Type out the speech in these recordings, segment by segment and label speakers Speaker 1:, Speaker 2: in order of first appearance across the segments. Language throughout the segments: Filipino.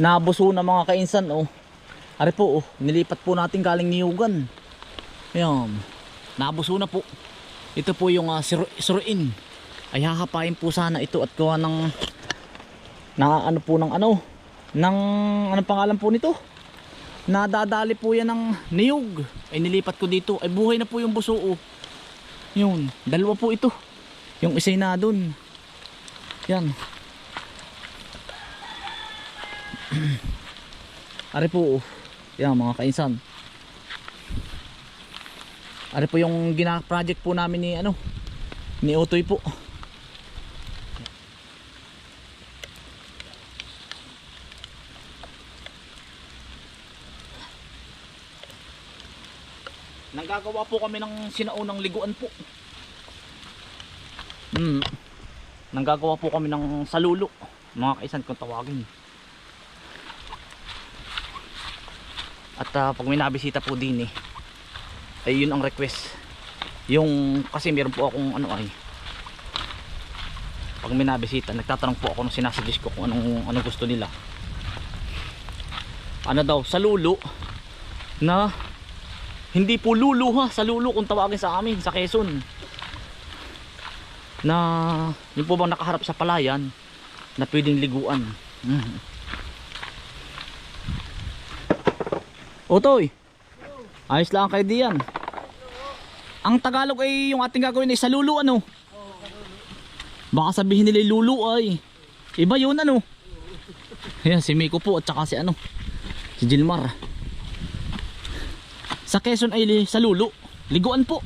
Speaker 1: nabuso na mga kainsan oh. Ari po oh, nilipat po natin galing niyugan. Ayan. Nabuso na po. Ito po yung uh, suruin. Ay hahapain po sana ito at gawa ng na ano po ng ano ng anong pangalan po nito? Nadadali po yan ng niyog. Ay nilipat ko dito. Ay buhay na po yung buso oh. Yun, dalawa po ito. Yung isa'y na dun. Yan. Ari po, yan mga kainsan. Ari po yung gina-project po namin ni ano, ni Otoy po. Nanggagawa po kami ng sinaunang liguan po. Hmm. Nanggagawa po kami ng salulo. Mga kaisan kung tawagin. At ah, pag may nabisita po din eh, ay yun ang request. Yung kasi meron po akong ano ay pag may nabisita, nagtatanong po ako nung sinasuggest ko kung anong, anong gusto nila. Ano daw, salulo na hindi po lulo ha, sa lulo kung tawagin sa amin, sa Quezon. Na yung po bang nakaharap sa palayan na pwedeng liguan. Mhm. Otoy. Ayos lang kay Dian. Ang Tagalog ay yung ating gagawin ay sa lulo ano? Baka sabihin nila lulo ay. Iba yun ano? Ayan si Miko po at saka si ano? Si Jilmar. Sa Quezon ay sa lulo. Liguan po.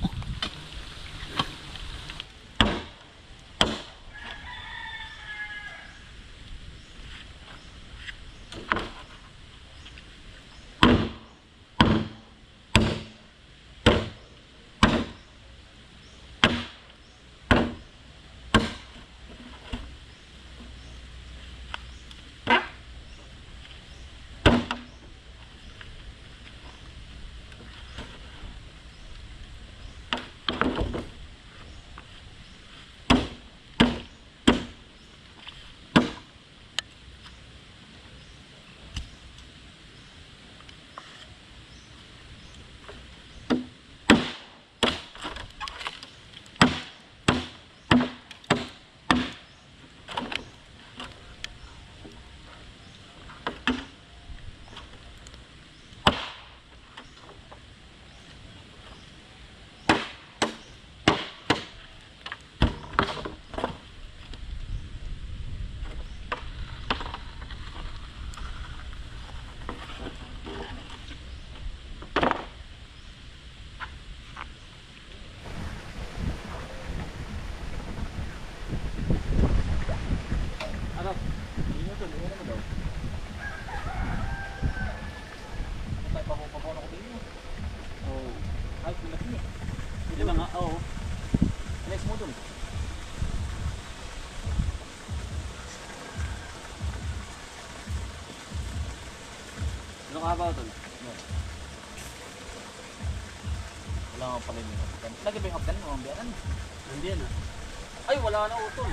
Speaker 1: Wala
Speaker 2: na utol.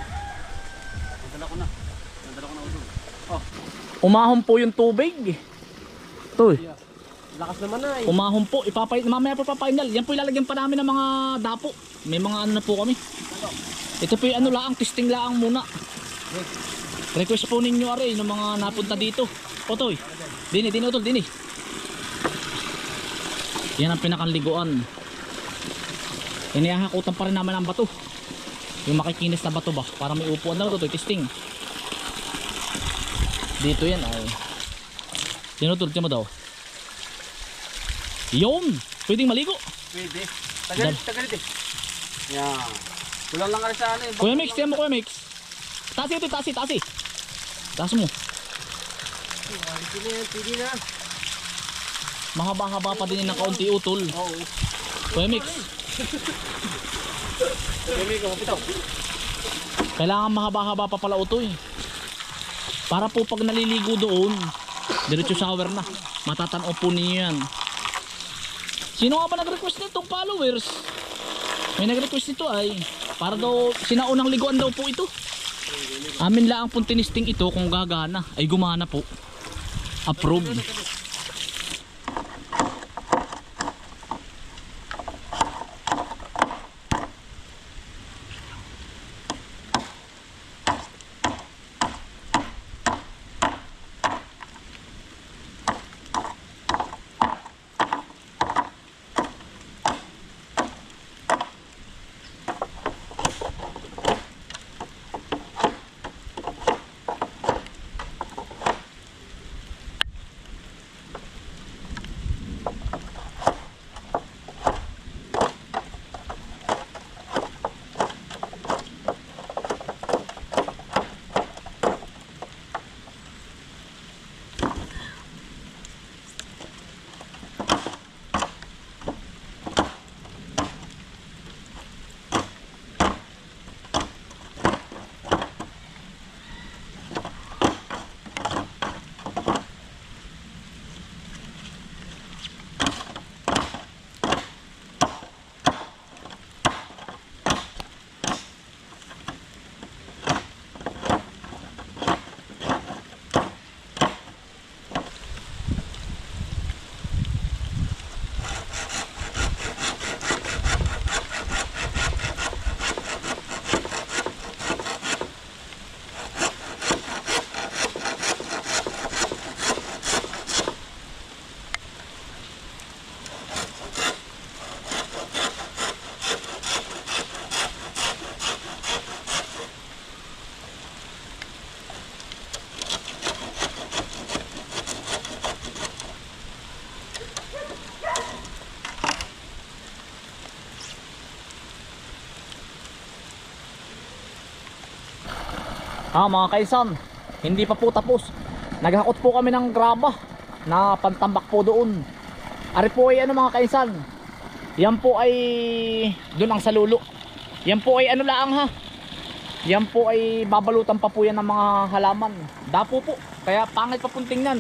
Speaker 2: Nadala ko na. Nadala ko na utol. Oh,
Speaker 1: Umahon po yung tubig. Ito eh.
Speaker 2: lakas naman na eh.
Speaker 1: Umahon po. Ipapay, mamaya po papainal. Yan po ilalagyan pa namin ng mga dapo. May mga ano na po kami. Ito po yung ano laang, testing laang muna. Request po ninyo are ng mga napunta dito. Otoy. Dini, dini utol, dini. Yan ang pinakanliguan. Inihahakutan pa rin naman ang bato. Yung makikinis na bato ba? Para may upuan na ito, testing. Dito yan ay. Tinutulog mo daw. Yun! Pwedeng maligo.
Speaker 2: Pwede. Tagalit, tagalit eh. Yan. Kulang lang sa ano eh.
Speaker 1: Kuya Mix, tiyan mo Kuya Mix. Tasi ito, tasi, tasi. Taas mo.
Speaker 2: Pwede na yan, pwede na.
Speaker 1: Mahaba-haba pa din yung nakaunti utol.
Speaker 2: Oo.
Speaker 1: Kuya Mix. kailangan mahaba-haba pa pala utoy. Para po pag naliligo doon, diretso shower na. Matatanaw po ninyo yan. Sino nga ba nag-request nitong followers? May nag-request nito ay para daw sinaunang liguan daw po ito. Amin lang pong tinisting ito kung gagana ay gumana po. Approve. Ah mga kaisan, hindi pa po tapos. Naghakot po kami ng graba na pantambak po doon. Ari po ay ano mga kaisan. Yan po ay doon ang salulo. Yan po ay ano laang ha. Yan po ay babalutan pa po yan ng mga halaman. Dapo po. Kaya pangit pa pong tingnan.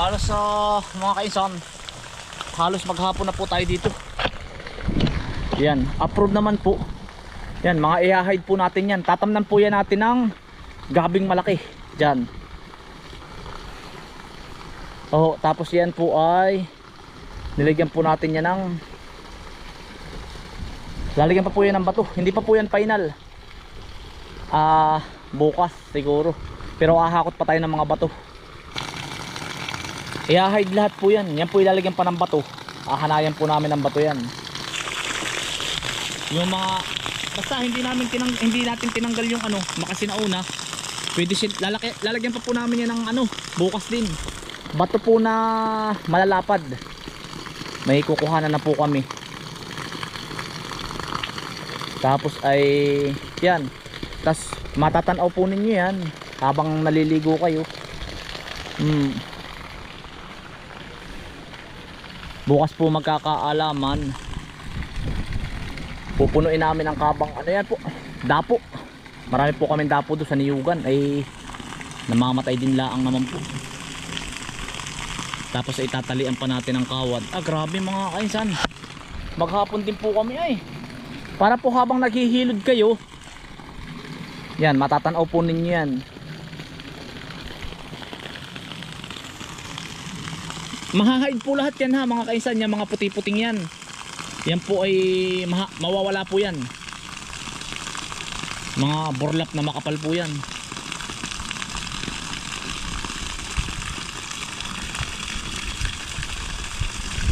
Speaker 1: Halos sa mga kainsan halos maghapon na po tayo dito. Yan approve naman po. Yan mga i-hide po natin yan. Tatamnan po yan natin ng gabing malaki. Dyan oh, tapos yan po ay nilagyan po natin yan ng lalagyan pa po yan ng bato. Hindi pa po yan final. Ah bukas siguro. Pero ahakot pa tayo ng mga bato i-hide lahat po yan. Yan po ilalagyan pa ng bato. Ahanayan po namin ng bato yan. Yung mga basta hindi namin tinang hindi natin tinanggal yung ano makasinauna. Pwede sin lalaki, lalagyan pa po namin yan ng ano bukas din. Bato po na malalapad. May kukuhanan na po kami. Tapos ay yan. Tas matatanaw po ninyo yan habang naliligo kayo. Hmm. Bukas po magkakaalaman. Pupunuin namin ang kabang ano yan po? Dapo. Marami po kami dapo doon sa niyugan. Ay namamatay din laang naman po. Tapos ay tatalian pa natin ang kawad. Ah grabe mga kainsan. Maghapon din po kami ay. Para po habang naghihilod kayo yan matatanaw po ninyo yan mahahide po lahat yan ha mga kainsan yan mga puti-puting yan. Yan po ay mawawala po yan. Mga burlap na makapal po yan.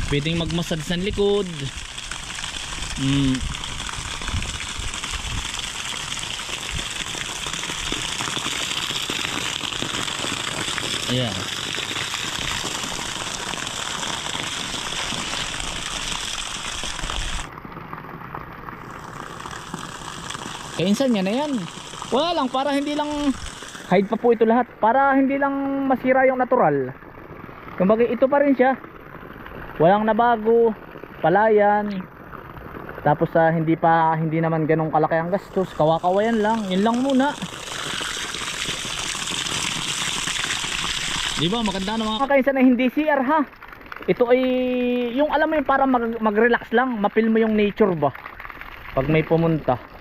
Speaker 1: Pwedeng magmasad sa likod. Mm. Ayan Kainsan yan na yan. Wala lang, para hindi lang hide pa po ito lahat. Para hindi lang masira yung natural. Kumbaga ito pa rin siya. Walang nabago, palayan. Tapos sa hindi pa hindi naman ganong kalaki ang gastos, kawakawayan lang. Yun lang muna. Di ba maganda na mga kainsan na hindi CR ha. Ito ay yung alam mo yung para mag, mag-relax lang, mapil mo yung nature ba. Pag may pumunta.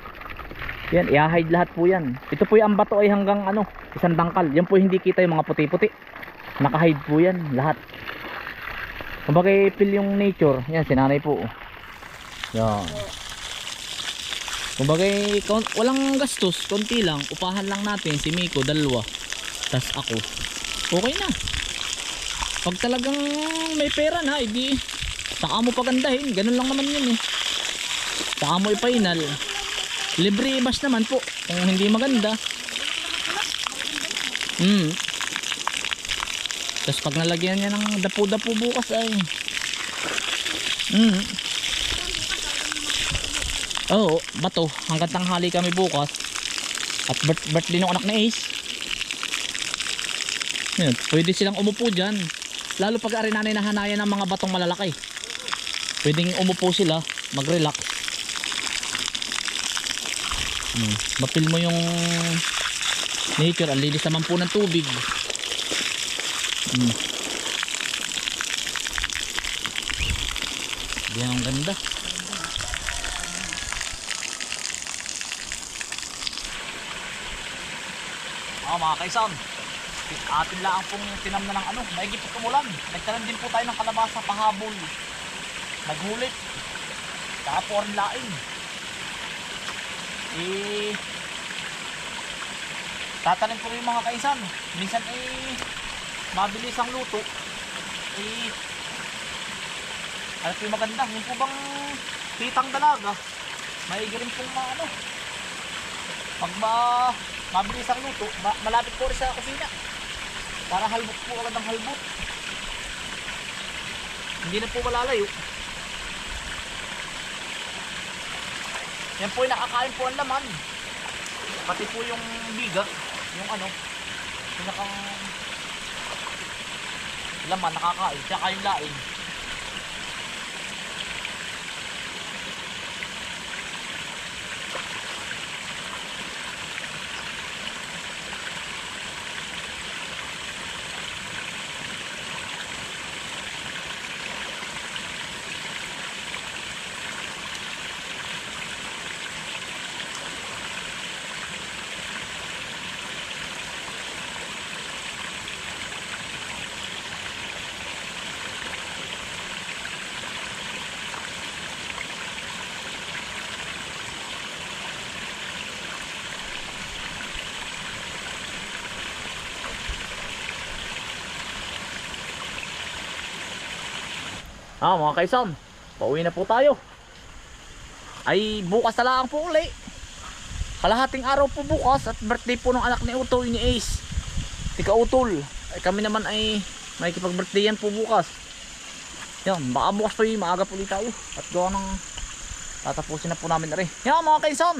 Speaker 1: Yan, i-hide lahat po yan. Ito po yung bato ay hanggang ano, isang dangkal. Yan po hindi kita yung mga puti-puti. Naka-hide po yan, lahat. Kumbaga feel yung nature. Yan, sinanay po. Yan. Kumbaga kon- walang gastos, konti lang. Upahan lang natin si Miko, dalawa. Tas ako. Okay na. Pag talagang may pera na, edi saka mo pagandahin. Ganun lang naman yun eh. Saka mo i-final. Libre bus naman po kung hindi maganda. Hmm. Tapos pag nalagyan niya ng dapo-dapo bukas ay Hmm. Oo, bato. Hanggang tanghali kami bukas. At birth birthday ng anak ni Ace. Yan, pwede silang umupo dyan. Lalo pag ari nanay nahanayan ng mga batong malalaki. Pwedeng umupo sila, mag-relax. Hmm. Mapil mo yung nature. Ang linis naman po ng tubig. Hmm. Ang ganda. Ah, mga kaisan. Atin lang pong tinamna ng ano, maigit po tumulan. Nagtanim din po tayo ng kalabasa pahabol. Naghulit. Saka po rin laing eh tatanim ko rin mga kaisan. Minsan eh mabilis ang luto. Eh ano po yung maganda. Yung po bang pitang dalaga maigi rin pong maano pag ma mabilis ang luto ma, malapit po rin sa kusina. Para halbot po agad ang halbot. Hindi na po malalayo Yan po yung nakakain po ang laman. Pati po yung biga, yung ano, pinakang laman nakakain, tsaka yung laing. Ah, mga kaisan, pauwi na po tayo. Ay, bukas na lang po uli. Kalahating araw po bukas at birthday po ng anak ni Utoy ni Ace. Tika Utol. Ay, kami naman ay may kipag-birthday yan po bukas. Yan, baka bukas po yung maaga po ulit tayo. At gawa ng tatapusin na po namin na rin. Yan mga kaisan,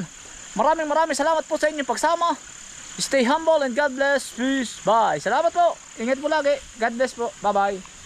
Speaker 1: maraming maraming salamat po sa inyong pagsama. Stay humble and God bless. Peace. Bye. Salamat po. Ingat po lagi. God bless po. Bye bye.